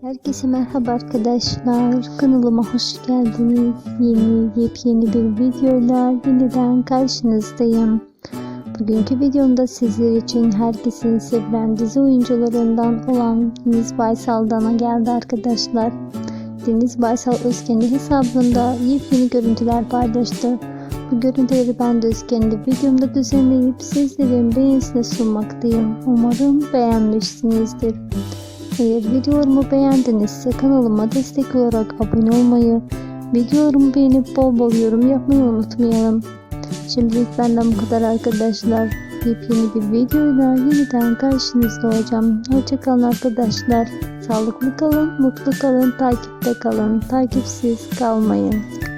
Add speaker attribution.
Speaker 1: Herkese merhaba arkadaşlar. Kanalıma hoş geldiniz. Yeni yepyeni bir videoyla yeniden karşınızdayım. Bugünkü videomda sizler için herkesin sevilen dizi oyuncularından olan Deniz Baysal'dan geldi arkadaşlar. Deniz Baysal Özkendi hesabında yepyeni görüntüler paylaştı. Bu görüntüleri ben de Özkendi videomda düzenleyip sizlerin beğenisine sunmaktayım. Umarım beğenmişsinizdir. Eğer videolarımı beğendinizse kanalıma destek olarak abone olmayı, videolarımı beğenip bol bol yorum yapmayı unutmayalım. Şimdilik benden bu kadar arkadaşlar. Yepyeni bir videoyla yeniden karşınızda olacağım. Hoşçakalın arkadaşlar. Sağlıklı kalın, mutlu kalın, takipte kalın. Takipsiz kalmayın.